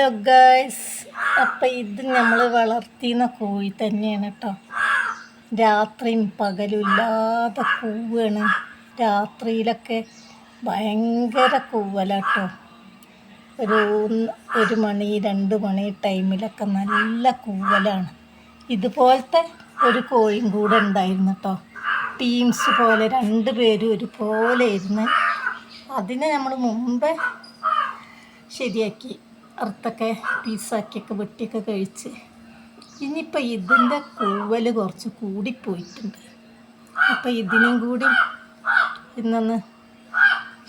Hello girls അപ്പം ഇത് നമ്മൾ വളർത്തിയുന്ന കോഴി തന്നെയാണ് കേട്ടോ രാത്രിയും പകലും ഇല്ലാതെ കൂവാണ് രാത്രിയിലൊക്കെ ഭയങ്കര കൂവല കൂവലാട്ടോ ഒരു ഒരു മണി രണ്ട് മണി ടൈമിലൊക്കെ നല്ല കൂവലാണ്. ഇതുപോലത്തെ ഒരു കോഴിയും കൂടെ ഉണ്ടായിരുന്നു കേട്ടോ ടീംസ് പോലെ രണ്ട് പേരും ഒരുപോലെ ഇരുന്ന് അതിനെ നമ്മൾ മുമ്പേ ശരിയാക്കി. അറുത്തൊക്കെ പീസാക്കിയൊക്കെ വെട്ടിയൊക്കെ കഴിച്ച്. ഇനിയിപ്പോൾ ഇതിന്റെ കൂവൽ കുറച്ച് കൂടിപ്പോയിട്ടുണ്ട്. അപ്പോൾ ഇതിനും കൂടി ഇന്നൊന്ന്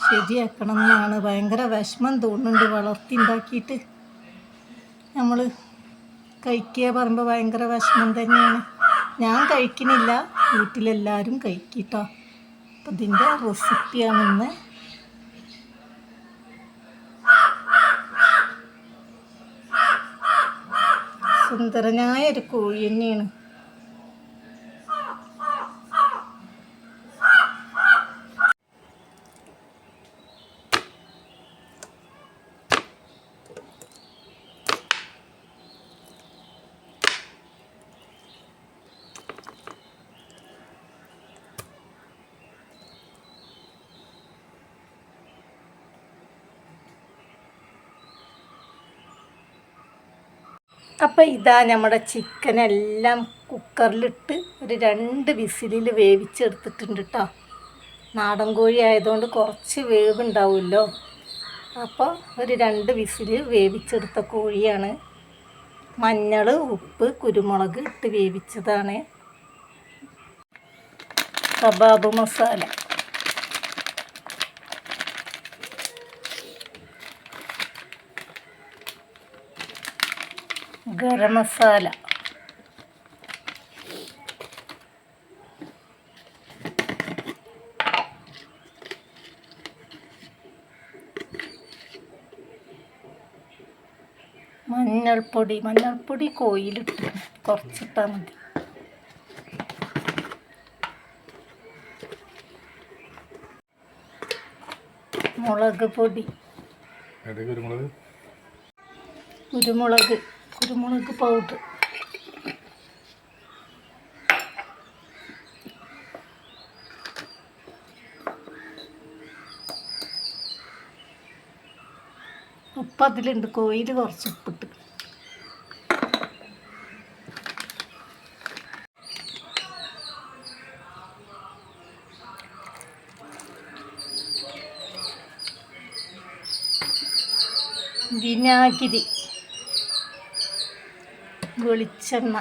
ശരിയാക്കണം എന്നാണ് ഭയങ്കര വിഷമം തോന്നുന്നുണ്ട് വളർത്തി ഉണ്ടാക്കിയിട്ട്. നമ്മൾ കഴിക്കുക പറയുമ്പോൾ ഭയങ്കര വിഷമം തന്നെയാണ്. ഞാൻ കഴിക്കണില്ല വീട്ടിലെല്ലാവരും കഴിക്കിട്ടോ. അപ്പം ഇതിന്റെ റെസിപ്പിയാണ് ഇന്ന് സുന്ദരനായ ഒരു കോഴി തന്നെയാണ്. അപ്പം ഇതാ നമ്മുടെ ചിക്കനെല്ലാം കുക്കറിലിട്ട് ഒരു രണ്ട് വിസിലിൽ വേവിച്ചെടുത്തിട്ടുണ്ട് കേട്ടോ നാടൻ കോഴി ആയതുകൊണ്ട് കുറച്ച് വേവ് ഉണ്ടാവുമല്ലോ അപ്പോൾ ഒരു രണ്ട് വിസിൽ വേവിച്ചെടുത്ത കോഴിയാണ്. മഞ്ഞൾ ഉപ്പ് കുരുമുളക് ഇട്ട് വേവിച്ചതാണ്. കബാബ് മസാല. ഗരം മസാല. മഞ്ഞൾപ്പൊടി മഞ്ഞൾപ്പൊടി കോയിലിട്ട് കുറച്ചിട്ടാൽ മതി. മുളക് പൊടി. കുരുമുളക്? കുരുമുളക്. കുരുമുളക് പൗഡർ ഉപ്പ് അതിലുണ്ട്. കോയിൽ കുറച്ച് ഉപ്പിട്ട്. വിനാഗിരി. വെളിച്ചെണ്ണ.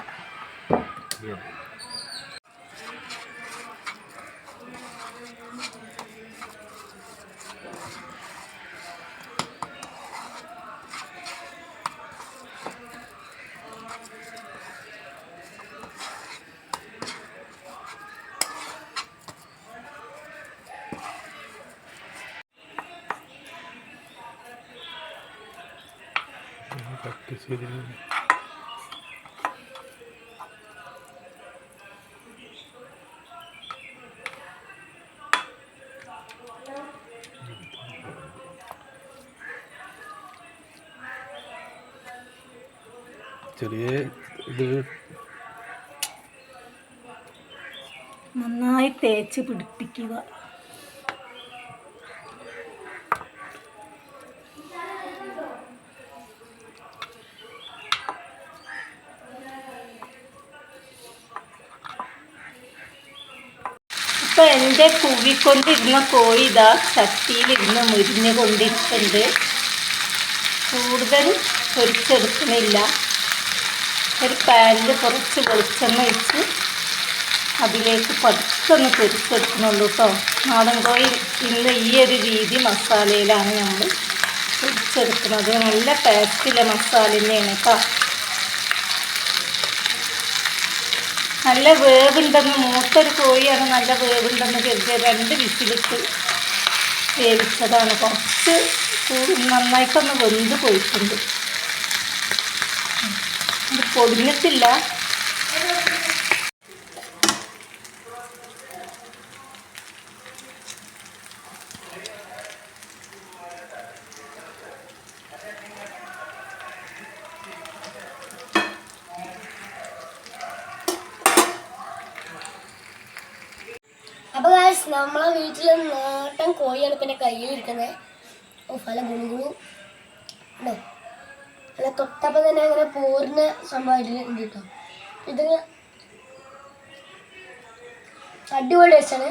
പ്രാക്ടീസ് ചെയ്തിരുന്നു ചെറിയ ഇത് നന്നായി തേച്ച് പിടിപ്പിക്കുക. ഇപ്പൊ എന്റെ കൂവിക്കൊണ്ടിരുന്ന കോഴി ഇതാ ചട്ടിയിലിരുന്ന് മുരിഞ്ഞുകൊണ്ടിരിക്കുന്നുണ്ട് കൂടുതൽ പൊരിച്ചെടുക്കണില്ല ഒരു പാനിൽ കുറച്ച് വെളിച്ചെണ്ണ ഒഴിച്ച് അതിലേക്ക് പതുക്കൊന്ന് പൊരിച്ചെടുക്കുന്നുള്ളൂ കേട്ടോ നാടൻ കോഴി ഇന്ന് ഈ ഒരു രീതി മസാലയിലാണ് നമ്മൾ പൊരിച്ചെടുക്കുന്നത്. നല്ല ടേസ്റ്റിലെ മസാല തന്നെയാണ് കേട്ടോ നല്ല വേവുണ്ടെന്ന് മൂത്തൊരു കോഴിയാണ് നല്ല വേവുണ്ടെന്ന് കരുതിയ രണ്ട് വിസിലിട്ട് വേവിച്ചതാണ്. കുറച്ച് നന്നായിട്ടൊന്ന് വെന്ത് പോയിട്ടുണ്ട്. ഇത് പൊടിഞ്ഞിട്ടില്ല. അപ്പോൾ നമ്മളെ വീട്ടിൽ നേട്ടം കോഴിയാണ് പിന്നെ കയ്യിലിരിക്കുന്നത് ഓ പല ഗുണുഗുണു. ഉണ്ടോ അല്ല തൊട്ടപ്പം തന്നെ അങ്ങനെ പൂർണ സംഭവമായിട്ടുണ്ട് കേട്ടോ ഇത് അടിപൊളി ടേസ്റ്റാണ്